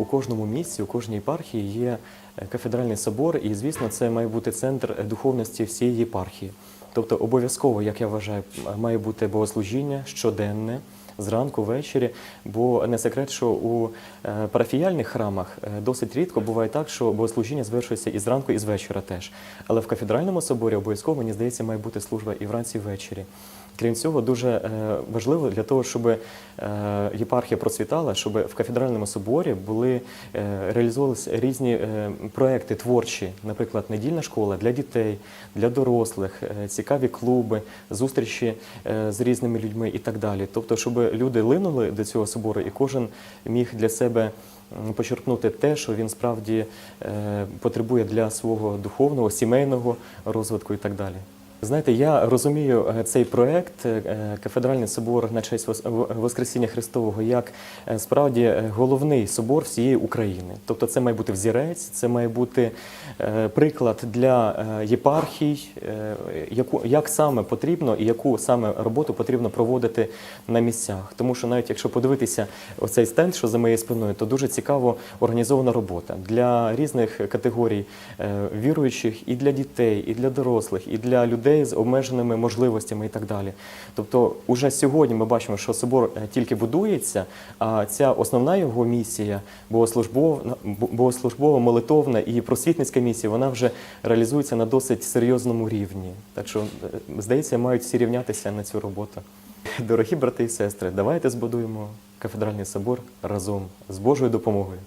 У кожному місці, у кожній єпархії є е, кафедральний собор, і звісно, це має бути центр е, духовності всієї єпархії. Тобто, обов'язково, як я вважаю, має бути богослужіння щоденне. Зранку, ввечері, бо не секрет, що у е, парафіяльних храмах досить рідко буває так, що богослужіння звершується і зранку, і з вечора теж. Але в кафедральному соборі обов'язково, мені здається, має бути служба і вранці, і ввечері. Крім цього, дуже е, важливо для того, щоб е, єпархія процвітала, щоб в кафедральному соборі були е, реалізовувалися різні проекти творчі, наприклад, недільна школа для дітей, для дорослих, цікаві клуби, зустрічі з різними людьми і так далі. Тобто, щоб люди линули до цього собору, і кожен міг для себе почерпнути те, що він справді потребує для свого духовного, сімейного розвитку і так далі. Знаєте, я розумію е, цей проект е, Кафедральний собор на честь Воскресіння Христового як е, справді е, головний собор всієї України. Тобто, це має бути взірець, це має бути е, приклад для е, єпархій, е, яку як саме потрібно і яку саме роботу потрібно проводити на місцях. Тому що навіть якщо подивитися оцей стенд, що за моєю спиною, то дуже цікаво організована робота для різних категорій е, віруючих і для дітей, і для дорослих, і для людей з обмеженими можливостями і так далі. Тобто, уже сьогодні ми бачимо, що собор е, тільки будується, а ця основна його місія, богослужбова молитовна і просвітницька місія, вона вже реалізується на досить серйозному рівні. Так що, е, здається, мають всі рівнятися на цю роботу. Дорогі брати і сестри, давайте збудуємо кафедральний собор разом з Божою допомогою.